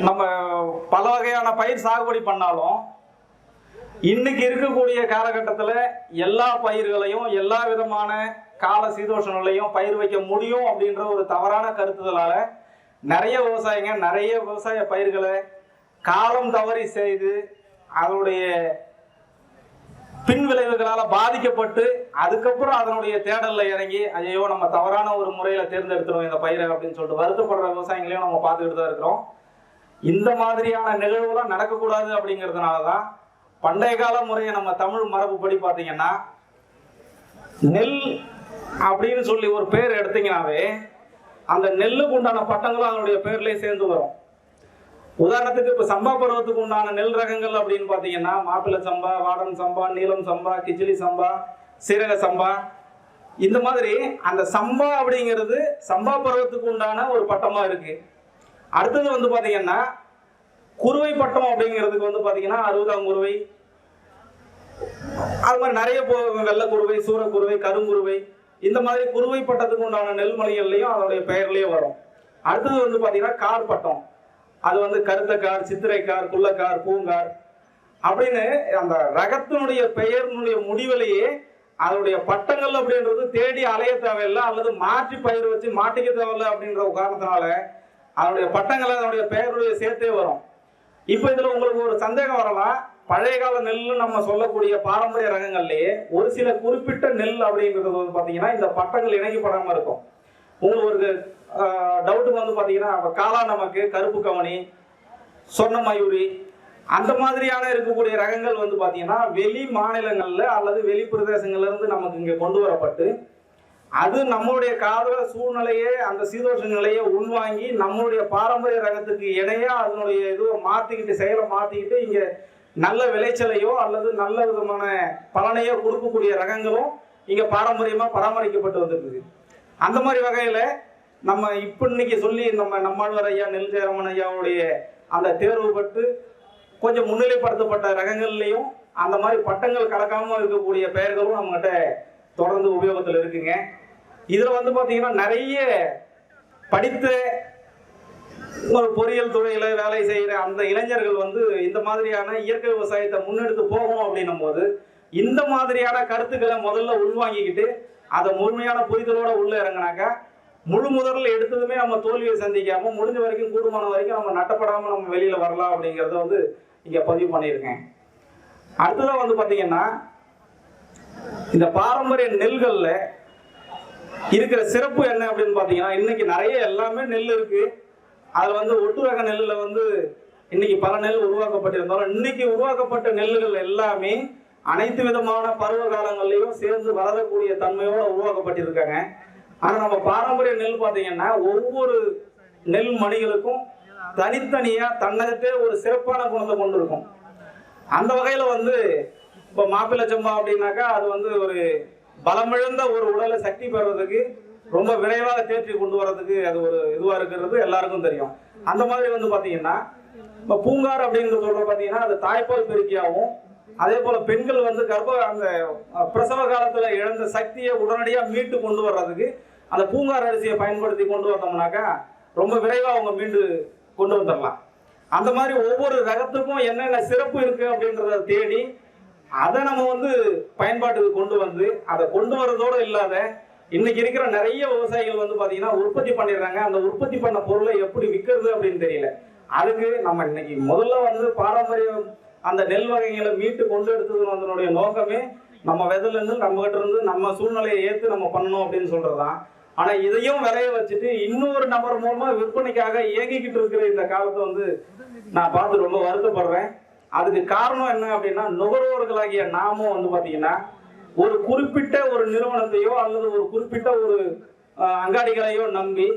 நம்ம பல வகையான பயிர் சாகுபடி பண்ணாலும் இன்னைக்கு இருக்கக்கூடிய காலகட்டத்தில் எல்லா பயிர்களையும் எல்லா விதமான கால சீதோஷங்களையும் பயிர் வைக்க முடியும் அப்படின்ற ஒரு தவறான கருத்துதலால நிறைய விவசாயிங்க நிறைய விவசாய பயிர்களை காலம் தவறி செய்து அதனுடைய பின் விளைவுகளால் பாதிக்கப்பட்டு அதுக்கப்புறம் அதனுடைய தேடலில் இறங்கி ஐயோ நம்ம தவறான ஒரு முறையில் தேர்ந்தெடுத்துருவோம் இந்த பயிரை அப்படின்னு சொல்லிட்டு வருத்தப்படுற விவசாயிகளையும் நம்ம பார்த்துக்கிட்டு தான் இருக்கிறோம். இந்த மாதிரியான நிகழ்வுலாம் நடக்கக்கூடாது அப்படிங்கிறதுனால தான் பண்டைய கால முறையை நம்ம தமிழ் மரபுப்படி பார்த்தீங்கன்னா நெல் அப்படின்னு சொல்லி ஒரு பேர் எடுத்தீங்கன்னாவே அந்த நெல்லுக்கு உண்டான பட்டங்களும் அதனுடைய பேர்லயே சேர்ந்து வரும். உதாரணத்துக்கு இப்போ சம்பா பருவத்துக்கு உண்டான நெல் ரகங்கள் அப்படின்னு பார்த்தீங்கன்னா மாப்பிள்ளை சம்பா வாடன் சம்பா நீலம் சம்பா கிச்சிலி சம்பா சீரக சம்பா இந்த மாதிரி அந்த சம்பா அப்படிங்கிறது சம்பா பருவத்துக்கு உண்டான ஒரு பட்டமா இருக்கு. அடுத்தது வந்து பார்த்தீங்கன்னா குருவை பட்டம் அப்படிங்கிறதுக்கு வந்து பார்த்தீங்கன்னா அறுபதாம் குருவை அது மாதிரி நிறைய போ- வெள்ளை குருவை சூரக்குருவை கருங்குருவை இந்த மாதிரி குருவை பட்டத்துக்கு உண்டான நெல்மணிகள்லையும் அதனுடைய பெயர்லயே வரும். அடுத்தது வந்து பார்த்தீங்கன்னா கார் பட்டம். அது வந்து கருத்தக்கார் சித்திரைக்கார் குள்ளக்கார் பூங்கார் அப்படின்னு அந்த ரகத்தினுடைய பெயரினுடைய முடிவிலேயே அதனுடைய பட்டங்கள் அப்படின்றது தேடி அலைய தேவையில்லை அல்லது மாற்றி பயிர் வச்சு மாட்டிக்க தேவையில்லை அப்படின்ற காரணத்தினால அதனுடைய பட்டங்கள் அதனுடைய பெயருடைய சேர்த்தே வரும். இப்போ இதில் உங்களுக்கு ஒரு சந்தேகம் வரலாம் பழைய கால நெல்னு நம்ம சொல்லக்கூடிய பாரம்பரிய ரகங்கள்லயே ஒரு சில குறிப்பிட்ட நெல் அப்படிங்கிறது வந்து பார்த்தீங்கன்னா இந்த பட்டங்கள் இணைக்கப்படாமல் இருக்கும். உங்களுக்கு ஒரு டவுட்டுக்கு வந்து பார்த்தீங்கன்னா காலா நமக்கு கருப்பு கவனி சொன்ன மயூரி அந்த மாதிரியான இருக்கக்கூடிய ரகங்கள் வந்து பார்த்தீங்கன்னா வெளி மாநிலங்களில் அல்லது வெளி பிரதேசங்கள்லேருந்து நமக்கு இங்கே கொண்டு வரப்பட்டு அது நம்மளுடைய கால சூழ்நிலையே அந்த சீதோஷ நிலையை உள்வாங்கி நம்மளுடைய பாரம்பரிய ரகத்துக்கு இணையா அதனுடைய இதுவை மாத்திக்கிட்டு செயலை மாத்திக்கிட்டு இங்க நல்ல விளைச்சலையோ அல்லது நல்ல விதமான பலனையோ கொடுக்கக்கூடிய ரகங்களும் இங்க பாரம்பரியமா பராமரிக்கப்பட்டு வந்துருக்குது அந்த மாதிரி வகையில நம்ம இப்ப இன்னைக்கு சொல்லி நம்ம நம்மாழ்வார் ஐயா நெல் ஜெயரமன் ஐயாவுடைய அந்த தேர்வு பட்டு கொஞ்சம் முன்னிலைப்படுத்தப்பட்ட ரகங்கள்லையும் அந்த மாதிரி பட்டங்கள் கலக்காம இருக்கக்கூடிய பெயர்களும் நம்மகிட்ட தொடர்ந்து உபயோகத்தில் இருக்குங்க. இதில் வந்து பார்த்தீங்கன்னா நிறைய படித்த ஒரு பொறியியல் துறையில் வேலை செய்கிற அந்த இளைஞர்கள் வந்து இந்த மாதிரியான இயற்கை விவசாயத்தை முன்னெடுத்து போகணும் அப்படின்னும் போது இந்த மாதிரியான கருத்துக்களை முதல்ல உள்வாங்கிக்கிட்டு அதை முழுமையான புரிதலோட உள்ள இறங்கினாக்கா முழு முதல்ல எடுத்ததுமே நம்ம தோல்வியை சந்திக்காம முடிஞ்ச வரைக்கும் கூடுமான வரைக்கும் நம்ம நட்டப்படாமல் நம்ம வெளியில் வரலாம் அப்படிங்கறத வந்து இங்கே பதிவு பண்ணியிருக்கேன். அடுத்ததாக வந்து பார்த்தீங்கன்னா இந்த பாரம்பரிய நெல்கள்ல இருக்கிற சிறப்பு என்ன அப்படின்னு பாத்தீங்கன்னா இன்னைக்கு நிறைய எல்லாமே நெல் இருக்கு. அதுல வந்து ஒட்டு ரக நெல்லுல வந்து இன்னைக்கு பல நெல் உருவாக்கப்பட்டிருந்தாலும் இன்னைக்கு உருவாக்கப்பட்ட நெல்லுகள் எல்லாமே அனைத்து விதமான பருவ காலங்கள்லையும் சேர்ந்து வளரக்கூடிய தன்மையோட உருவாக்கப்பட்டிருக்காங்க. ஆனா நம்ம பாரம்பரிய நெல் பாத்தீங்கன்னா ஒவ்வொரு நெல் மணிகளுக்கும் தனித்தனியா தன்னகத்தே ஒரு சிறப்பான குணத்தை கொண்டு இருக்கும் அந்த வகையில வந்து இப்போ மாப்பிள்ளை சம்பா அப்படின்னாக்கா அது வந்து ஒரு பலமிழந்த ஒரு உடலை சக்தி பெறுறதுக்கு ரொம்ப விரைவாக தேற்றி கொண்டு வர்றதுக்கு அது ஒரு இதுவா இருக்கிறது எல்லாருக்கும் தெரியும். அந்த மாதிரி வந்து பாத்தீங்கன்னா இப்போ பூங்கார் அப்படின்னு சொல்ற பாத்தீங்கன்னா அது தாய்ப்பால் பெருக்கியாகவும் அதே போல பெண்கள் வந்து கர்ப்ப அந்த பிரசவ காலத்துல இழந்த சக்தியை உடனடியா மீட்டு கொண்டு வர்றதுக்கு அந்த பூங்கார் அரிசியை பயன்படுத்தி கொண்டு வந்தோம்னாக்கா ரொம்ப விரைவா அவங்க மீண்டு கொண்டு வந்துடலாம் அந்த மாதிரி ஒவ்வொரு ரகத்துக்கும் என்னென்ன சிறப்பு இருக்கு அப்படின்றத தேடி அதை நம்ம வந்து பயன்பாட்டுக்கு கொண்டு வந்து அதை கொண்டு வர்றதோடு இல்லாத இன்னைக்கு இருக்கிற நிறைய விவசாயிகள் வந்து பார்த்தீங்கன்னா உற்பத்தி பண்ணிடுறாங்க. அந்த உற்பத்தி பண்ண பொருளை எப்படி விற்கிறது அப்படின்னு தெரியல. அதுக்கு நம்ம இன்னைக்கு முதல்ல வந்து பாரம்பரியம் அந்த நெல் வகைகளை மீட்டு கொண்டு எடுத்தது அதனுடைய நோக்கமே நம்ம விதையில இருந்து நம்ம கிட்ட இருந்து நம்ம சூழ்நிலையை ஏற்று நம்ம பண்ணணும் அப்படின்னு சொல்றதுதான். ஆனா இதையும் விளைய வச்சுட்டு இன்னொரு நபர் மூலமா விற்பனைக்காக இயங்கிக்கிட்டு இருக்கிற இந்த காலத்தை வந்து நான் பார்த்து ரொம்ப வருத்தப்படுறேன். அதுக்கு காரணம் என்ன அப்படின்னா நுகர்வோர்களாகிய நாமும் வந்து பார்த்தீங்கன்னா ஒரு குறிப்பிட்ட ஒரு நிறுவனத்தையோ அல்லது ஒரு குறிப்பிட்ட ஒரு அங்காடிகளையோ நம்பி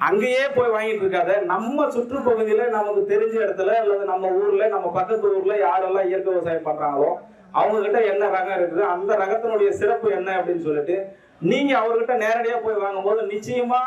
அங்கேயே போய் வாங்கிட்டு இருக்காத நம்ம சுற்றுப்பகுதியில நமக்கு தெரிஞ்ச இடத்துல அல்லது நம்ம ஊர்ல நம்ம பக்கத்து ஊர்ல யாரெல்லாம் இயற்கை விவசாயம் பண்றாங்களோ அவங்க கிட்ட என்ன ரகம் இருக்குது அந்த ரகத்தினுடைய சிறப்பு என்ன அப்படின்னு சொல்லிட்டு நீங்க அவர்கிட்ட நேரடியா போய் வாங்கும்போது நிச்சயமா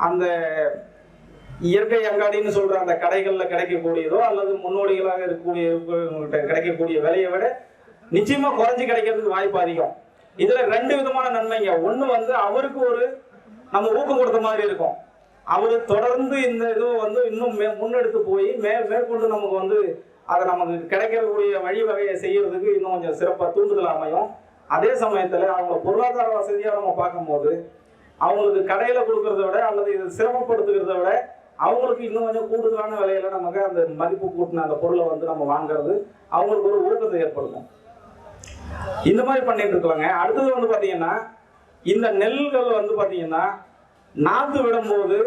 அந்த இயற்கை அங்காடின்னு சொல்ற அந்த கடைகள்ல கிடைக்கக்கூடியதோ அல்லது முன்னோடிகளாக இருக்கக்கூடிய கிடைக்கக்கூடிய விலையை விட நிச்சயமா குறைஞ்சு கிடைக்கிறதுக்கு வாய்ப்பு அதிகம். இதுல ரெண்டு விதமான நன்மைங்க. ஒண்ணு வந்து அவருக்கு ஒரு நம்ம ஊக்கம் கொடுத்த மாதிரி இருக்கும். அவரு தொடர்ந்து இந்த இது வந்து இன்னும் மே முன்னெடுத்து போய் மே மேற்கொண்டு நமக்கு வந்து அதை நமக்கு கிடைக்கக்கூடிய வழிவகையை செய்யறதுக்கு இன்னும் கொஞ்சம் சிறப்பாக தூண்டுதல் அமையும். அதே சமயத்தில் அவங்க பொருளாதார வசதியாக நம்ம பார்க்கும்போது அவங்களுக்கு கடையில் கொடுக்கறத விட அல்லது இதை சிரமப்படுத்துகிறத விட அவங்களுக்கு இன்னும் கொஞ்சம் கூடுதலான விலையில நமக்கு அந்த மதிப்பு கூட்டின அந்த பொருளை வந்து நம்ம வாங்குறது அவங்களுக்கு ஒரு ஊக்கத்தை ஏற்படுத்தும். இந்த மாதிரி பண்ணிட்டு இருக்கலாங்க. அடுத்தது வந்து பார்த்தீங்கன்னா இந்த நெல்கள் வந்து பார்த்தீங்கன்னா நாற்று விடும்போது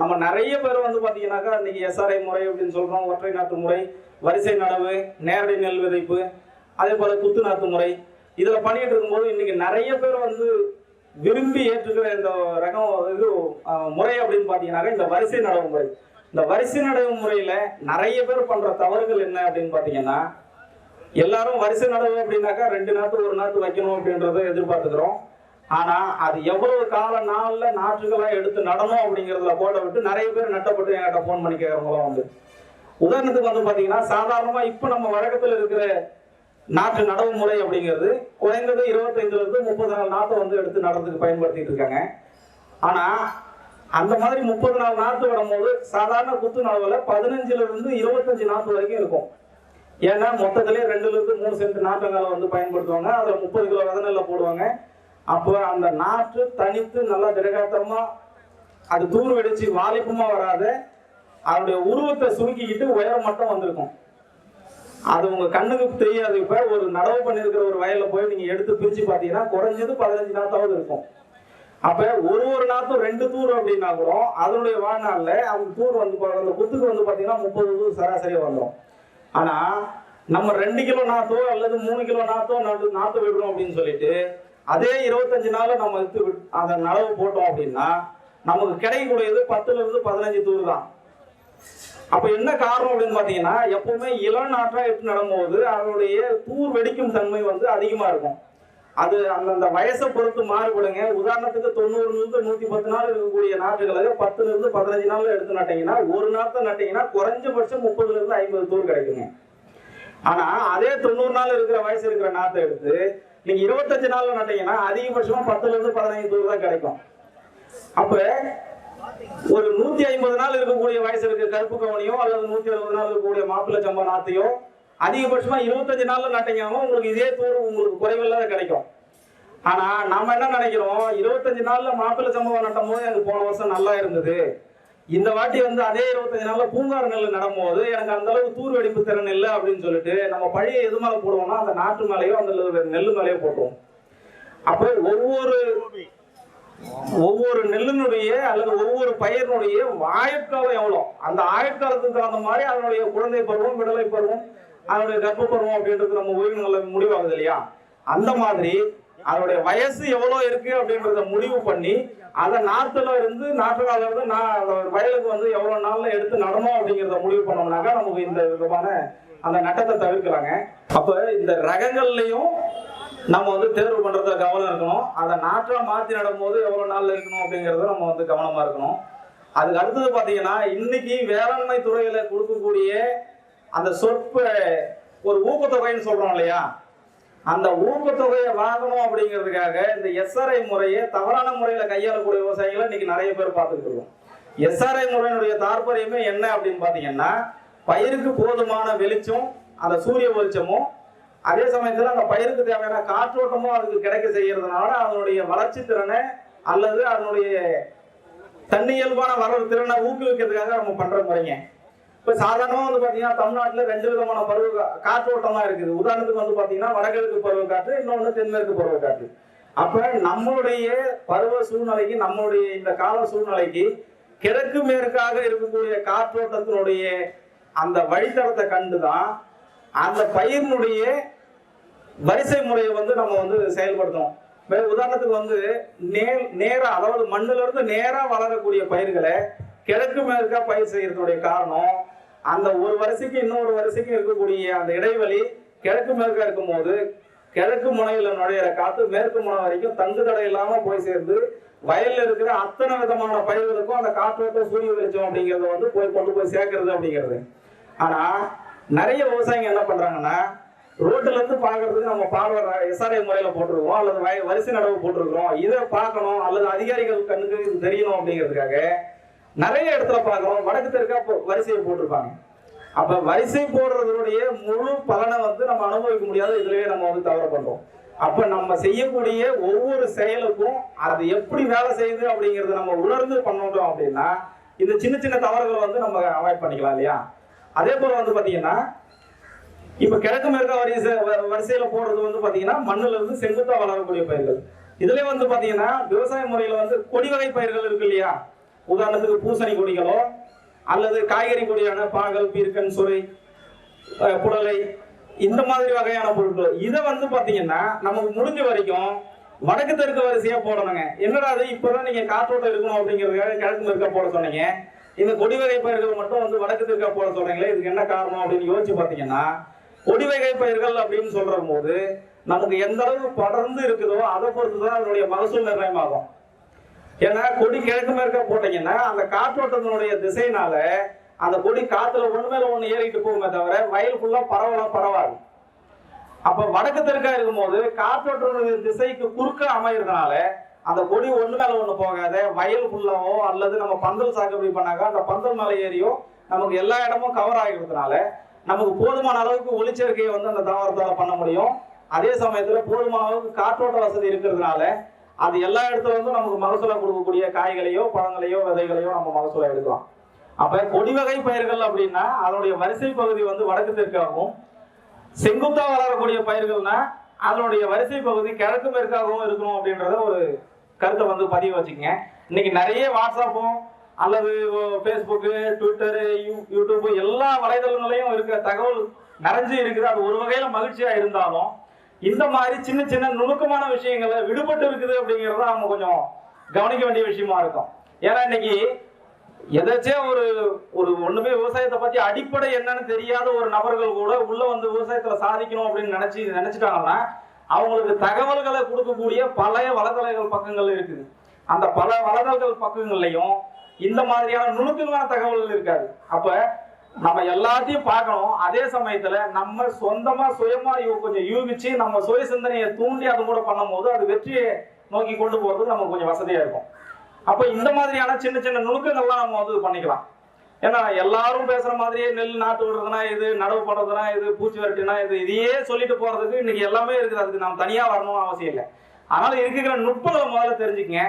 நம்ம நிறைய பேர் வந்து பார்த்தீங்கன்னாக்கா இன்னைக்கு எஸ்ஆர்ஐ முறை அப்படின்னு சொல்றோம் ஒற்றை நாற்று முறை வரிசை நடவு நேரடி நெல் விதைப்பு அதே போல குத்து நாற்று முறை. இதில் பண்ணிட்டு இருக்கும்போது இன்னைக்கு நிறைய பேர் வந்து விரும்பி ஏற்றுக்கிற இந்த ரகம் இது முறை அப்படின்னு பார்த்தீங்கன்னாக்கா இந்த வரிசை நடவு முறை இந்த வரிசை நடவு முறையில் நிறைய பேர் பண்ணுற தவறுகள் என்ன அப்படின்னு பார்த்தீங்கன்னா எல்லாரும் வரிசை நடவு அப்படின்னாக்கா ரெண்டு நாத்து ஒரு நாத்து வைக்கணும் அப்படின்றத எதிர்பார்த்துக்கிறோம். ஆனால் அது எவ்வளவு கால நாளில் நாற்றுகளாக எடுத்து நடணும் அப்படிங்கிறத போட விட்டு நிறைய பேர் நட்டப்பட்டு என்கிட்ட ஃபோன் பண்ணி கேட்குறவங்களாம் வந்து உதாரணத்துக்கு வந்து பார்த்தீங்கன்னா சாதாரணமாக இப்போ நம்ம வழக்கத்தில் இருக்கிற நாற்று நடவு முறை அப்படிங்கிறது குறைந்தது இருபத்தைந்துல முப்பது நாள் நாத்தை வந்து எடுத்து நடறதுக்கு பயன்படுத்திட்டு இருக்காங்க. ஆனா அந்த மாதிரி முப்பது நாள் நாற்று விடும்போது சாதாரண குத்து நடவுல பதினஞ்சுல இருந்து இருபத்தஞ்சு நாற்று வரைக்கும் இருக்கும். ஏன்னா மொத்தத்திலே ரெண்டுல இருந்து மூணு சென்ட் நாற்றங்கால வந்து பயன்படுத்துவாங்க. அதுல முப்பது கிலோ வித நெல்லை போடுவாங்க. அப்போ அந்த நாற்று தனித்து நல்லா திடகாத்திரமா அது தூர் வெடிச்சு வாலிப்புமா வராத. அதனுடைய உருவத்தை சுருக்கிக்கிட்டு உயரம் மட்டும் வந்திருக்கும். அது உங்க கண்ணுக்கு தெரியாது. இப்ப ஒரு நடவு பண்ணிருக்கிற ஒரு வயல்ல போய் நீங்க எடுத்து பிரிச்சு பாத்தீங்கன்னா குறைஞ்சது பதினஞ்சு நாத்தாவது இருக்கும். அப்ப ஒரு ஒரு நாத்தும் ரெண்டு தூர் அப்படின்னா கூட அதனுடைய வாழ்நாள்ல அந்த தூர் வந்து அந்த குத்துக்கு வந்து பாத்தீங்கன்னா முப்பது தூர் சராசரியா வந்துடும் ஆனா நம்ம ரெண்டு கிலோ நாத்தோ அல்லது மூணு கிலோ நாத்தோ நாட்டு நாத்து விடுறோம் அப்படின்னு சொல்லிட்டு அதே இருபத்தஞ்சு நாள்ல நம்ம எடுத்து விட்- அந்த நடவு போட்டோம் அப்படின்னா நமக்கு கிடைக்கக்கூடியது பத்துல இருந்து பதினஞ்சு தூர் தான். அப்ப என்ன காரணம் அப்படின்னு பாத்தீங்கன்னா எப்பவுமே இளம் நாற்றா எடுத்து நடும்போது அதனுடைய தூர் வெடிக்கும் தன்மை வந்து அதிகமா இருக்கும். அது அந்தந்த வயசை பொறுத்து மாறுபடுங்க. உதாரணத்துக்கு தொண்ணூறுல இருந்து நூத்தி பத்து நாள் இருக்கக்கூடிய நாற்றுகளை பத்துல இருந்து பதினஞ்சு நாள் எடுத்து நட்டீங்கன்னா ஒரு நாத்தை நட்டீங்கன்னா குறைஞ்சபட்சம் முப்பதுல இருந்து ஐம்பது தூர் கிடைக்குங்க. ஆனா அதே தொண்ணூறு நாள் இருக்கிற வயசு இருக்கிற நாற்றை எடுத்து நீங்க இருபத்தஞ்சு நாள்ல நட்டீங்கன்னா அதிகபட்சமா பத்துல இருந்து பதினஞ்சு தூர் தான் கிடைக்கும். அப்ப ஒரு நூத்தி ஐம்பது நாள் இருக்கக்கூடிய வயசு இருக்க. கருப்பு கவனியோ அல்லது நூத்தி அறுபது நாள் இருக்கக்கூடிய மாப்பிள்ளை சம்பா நாத்தையோ அதிகபட்சமா இருபத்தஞ்சு நாள்ல நட்டீங்கன்னா உங்களுக்கு இதே தூர் உங்களுக்கு குறைவில்லாத கிடைக்கும். ஆனா நாம என்ன நினைக்கிறோம்? இருபத்தஞ்சு நாள்ல மாப்பிள்ளை சம்பவம் நட்டும் போது எனக்கு போன வருஷம் நல்லா இருந்தது. இந்த வாட்டி வந்து அதே இருபத்தஞ்சு நாள்ல பூங்கார நெல் நடும்போது எனக்கு அந்த அளவுக்கு தூர் வெடிப்பு திறன் இல்லை அப்படின்னு சொல்லிட்டு நம்ம பழைய எது மேல போடுவோம்னா அந்த நாட்டு மேலேயோ அந்த நெல் மேலேயோ போட்டுருவோம். அப்போ ஒவ்வொரு ஒவ்வொரு நெல்லினுடைய அல்லது ஒவ்வொரு பயிரினுடைய ஆயுட்காலம் எவ்வளோ? அந்த ஆயுட்காலத்துக்கு தகுந்த மாதிரி அதனுடைய குழந்தை பருவம் விடலை பருவம் அதனுடைய கர்ப்ப பருவம் அப்படின்றது நம்ம உயிரினங்கள முடிவாகுது இல்லையா? அந்த மாதிரி அதனுடைய வயசு எவ்வளோ இருக்கு அப்படின்றத முடிவு பண்ணி அதை நாற்றுல இருந்து நாற்றுக்கால இருந்து நான் வயலுக்கு வந்து எவ்வளோ நாளில் எடுத்து நடணும் அப்படிங்கிறத முடிவு பண்ணோம்னாக்கா நமக்கு இந்த விதமான அந்த நட்டத்தை தவிர்க்கலாங்க. அப்போ இந்த ரகங்கள்லையும் நம்ம வந்து தேர்வு பண்றதுல கவனம் இருக்கணும். அதை நாற்றா மாத்தி நடும்போது எவ்வளவு நாள்ல இருக்கணும் அப்படிங்கறத நம்ம வந்து கவனமா இருக்கணும். அதுக்கு அடுத்தது பாத்தீங்கன்னா இன்னைக்கு வேளாண்மை துறையில கொடுக்கக்கூடிய அந்த சொற்ப ஒரு ஊக்கத்தொகைன்னு சொல்றோம் இல்லையா? அந்த ஊக்கத்தொகையை வாங்கணும் அப்படிங்கிறதுக்காக இந்த எஸ்ஆர்ஐ முறையை தவறான முறையில கையாளக்கூடிய விவசாயிகளை இன்னைக்கு நிறைய பேர் பார்த்துட்டு இருக்கோம். எஸ்ஆர்ஐ முறையினுடைய தாற்பயமே என்ன அப்படின்னு பாத்தீங்கன்னா பயிருக்கு போதுமான வெளிச்சம் அந்த சூரிய வெளிச்சமும் அதே சமயத்துல அந்த பயிருக்கு தேவையான காற்றோட்டமும் அதுக்கு கிடைக்க செய்யறதுனால அதனுடைய வளர்ச்சி திறனை அல்லது அதனுடைய தன்னியல்பான வளர்வு திறனை ஊக்குவிக்கிறதுக்காக நம்ம பண்ற முறைங்க. இப்ப சாதாரணமா வந்து பாத்தீங்கன்னா தமிழ்நாட்டுல ரெண்டு விதமான பருவ காற்றோட்டமாக இருக்குது. உதாரணத்துக்கு வந்து பாத்தீங்கன்னா வடகிழக்கு பருவ காற்று இன்னொன்னு தென்மேற்கு பருவ காற்று. அப்ப நம்மளுடைய பருவ சூழ்நிலைக்கு நம்மளுடைய இந்த கால சூழ்நிலைக்கு கிழக்கு மேற்காக இருக்கக்கூடிய காற்றோட்டத்தினுடைய அந்த வழித்தடத்தை கண்டுதான் அந்த பயிரினுடைய வரிசை முறையை வந்து நம்ம வந்து செயல்படுத்தணும். உதாரணத்துக்கு வந்து நேர் நேரா அதாவது மண்ணுல இருந்து நேரா வளரக்கூடிய பயிர்களை கிழக்கு மேற்கா பயிர் செய்யறதுடைய காரணம் அந்த ஒரு வரிசைக்கு இன்னொரு வரிசைக்கும் இருக்கக்கூடிய அந்த இடைவெளி கிழக்கு மேற்கா இருக்கும்போது கிழக்கு முனையில நுழையிற காத்து மேற்கு முனை வரைக்கும் தங்கு தடை இல்லாம போய் சேர்ந்து வயல்ல இருக்கிற அத்தனை விதமான பயிர்களுக்கும் அந்த காற்றோட்டம் சூரிய வெளிச்சம் அப்படிங்கறத வந்து போய் கொண்டு போய் சேர்க்கறது அப்படிங்கிறது. ஆனா நிறைய விவசாயிங்க என்ன பண்றாங்கன்னா ரோட்ல இருந்து பாக்குறதுக்கு நம்ம பார்வை எஸ்ஆர்ஐ முறையில போட்டிருக்கோம் அல்லது வய- வரிசை நடவு போட்டிருக்கிறோம். இதை பார்க்கணும் அல்லது அதிகாரிகள் கண்ணுக்கு இது தெரியணும் அப்படிங்கிறதுக்காக நிறைய இடத்துல பார்க்குறோம். வடக்கு தெற்கா போ- வரிசையை போட்டிருப்பாங்க. அப்ப வரிசை போடுறதுடைய முழு பலனை வந்து நம்ம அனுபவிக்க முடியாத. இதுலயே நம்ம வந்து தவறு பண்றோம். அப்ப நம்ம செய்யக்கூடிய ஒவ்வொரு செயலுக்கும் அது எப்படி வேலை செய்யுது அப்படிங்கறத நம்ம உணர்ந்து பண்ணோம் அப்படின்னா இந்த சின்ன சின்ன தவறுகளை வந்து நம்ம அவாய்ட் பண்ணிக்கலாம் இல்லையா? அதே போல வந்து பாத்தீங்கன்னா இப்ப கிழக்கு மேற்கா வரிசை வ- வரிசையில போடுறது வந்து பாத்தீங்கன்னா மண்ணுல இருந்து செங்குத்தா வளரக்கூடிய பயிர்கள். இதுல வந்து பாத்தீங்கன்னா விவசாய முறையில வந்து கொடி வகை பயிர்கள் இருக்கு இல்லையா? உதாரணத்துக்கு பூசணி கொடிகளோ அல்லது காய்கறி கொடியான பாகல் பீர்க்கன் சுரை புடலை இந்த மாதிரி வகையான பொருட்கள். இதை வந்து பாத்தீங்கன்னா நமக்கு முடிஞ்ச வரைக்கும் வடக்கு தெற்கு வரிசையா போடணுங்க. என்னடா அது? இப்பதான் நீங்க காற்றோட்டம் இருக்கணும் அப்படிங்கிறதுக்காக கிழக்கு மேற்க போட சொன்னீங்க. இந்த கொடி வகை பயிர்கள் மட்டும் வந்து வடக்கு தெற்கா போட சொல்றீங்களே இதுக்கு என்ன காரணம் அப்படின்னு யோசிச்சு பாத்தீங்கன்னா கொடி வகை பயிர்கள் அப்படின்னு சொல்ற போது நமக்கு எந்த அளவு படர்ந்து இருக்குதோ அதை பொறுத்து தான் அதனுடைய மகசூல் நிர்ணயமாகும். ஏன்னா கொடி கிழக்கு மேற்க போட்டீங்கன்னா அந்த காற்றோட்டத்தினுடைய திசையினால அந்த கொடி காத்துல ஒண்ணு மேல ஒண்ணு ஏறிட்டு போகுமே தவிர வயல் ஃபுல்லா பரவலாம் பரவாது. அப்ப வடக்கு தெற்கா இருக்கும் போது காற்றோட்டத்தினுடைய திசைக்கு குறுக்க அமையிறதுனால அந்த கொடி ஒண்ணு மேல ஒண்ணு போகாத வயல் ஃபுல்லாவோ அல்லது நம்ம பந்தல் சாகுபடி பண்ணாக்க அந்த பந்தல் மேல ஏறியோ நமக்கு எல்லா இடமும் கவர் ஆகிடுறதுனால நமக்கு போதுமான அளவுக்கு ஒளிச்சேர்க்கையை வந்து அந்த தாவரத்தால் பண்ண முடியும். அதே சமயத்தில் போதுமான அளவுக்கு காற்றோட்ட வசதி இருக்கிறதுனால அது எல்லா இடத்துல இருந்தும் நமக்கு மகசூலை கொடுக்கக்கூடிய காய்களையோ பழங்களையோ விதைகளையோ நம்ம மகசூலை எடுக்கலாம். அப்போ கொடி வகை பயிர்கள் அப்படின்னா அதனுடைய வரிசை பகுதி வந்து வடக்கு தெற்காகவும் செங்குத்தா வளரக்கூடிய பயிர்கள்னா அதனுடைய வரிசை பகுதி கிழக்கு மேற்காகவும் இருக்கணும் அப்படின்றத ஒரு கருத்தை வந்து பதிவு வச்சுக்கோங்க. இன்னைக்கு நிறைய வாட்ஸ்அப்பும் அல்லது ஃபேஸ்புக்கு ட்விட்டரு யூ- யூடியூப் எல்லா வலைதளங்களையும் இருக்கிற தகவல் நிறைஞ்சு இருக்குது. அது ஒரு வகையில் மகிழ்ச்சியாக இருந்தாலும் இந்த மாதிரி சின்ன சின்ன நுணுக்கமான விஷயங்களை விடுபட்டு இருக்குது அப்படிங்கிறத நம்ம கொஞ்சம் கவனிக்க வேண்டிய விஷயமா இருக்கும். ஏன்னா இன்னைக்கு எதாச்சும் ஒரு ஒரு ஒண்ணுமே விவசாயத்தை பத்தி அடிப்படை என்னன்னு தெரியாத ஒரு நபர்கள் கூட உள்ள வந்து விவசாயத்துல சாதிக்கணும் அப்படின்னு நினைச்சு நினைச்சிட்டாங்கன்னா அவங்களுக்கு தகவல்களை கொடுக்கக்கூடிய பழைய வலைதளங்கள் பக்கங்கள் இருக்குது. அந்த பல வலைதளங்கள் பக்கங்கள்லையும் இந்த மாதிரியான நுணுக்கமான தகவல்கள் இருக்காது. அப்ப நம்ம எல்லாத்தையும் பார்க்கணும். அதே சமயத்துல நம்ம சொந்தமா சுயமா கொஞ்சம் யூகிச்சு நம்ம சுய சிந்தனையை தூண்டி அது கூட பண்ணும்போது அது வெற்றியை நோக்கி கொண்டு போறதுக்கு நமக்கு கொஞ்சம் வசதியா இருக்கும். அப்ப இந்த மாதிரியான சின்ன சின்ன நுணுக்கங்கள்லாம் நம்ம வந்து பண்ணிக்கலாம். ஏன்னா எல்லாரும் பேசுற மாதிரியே நெல் நாட்டு விடுறதுனா இது நடவு போடுறதுனா இது பூச்சி விரட்டினா இது இதையே சொல்லிட்டு போறதுக்கு இன்னைக்கு எல்லாமே இருக்குது. அதுக்கு நம்ம தனியா வரணும்னு அவசியம் இல்லை. அதனால இருக்கிற நுட்பங்களை முதல்ல தெரிஞ்சுக்கங்க.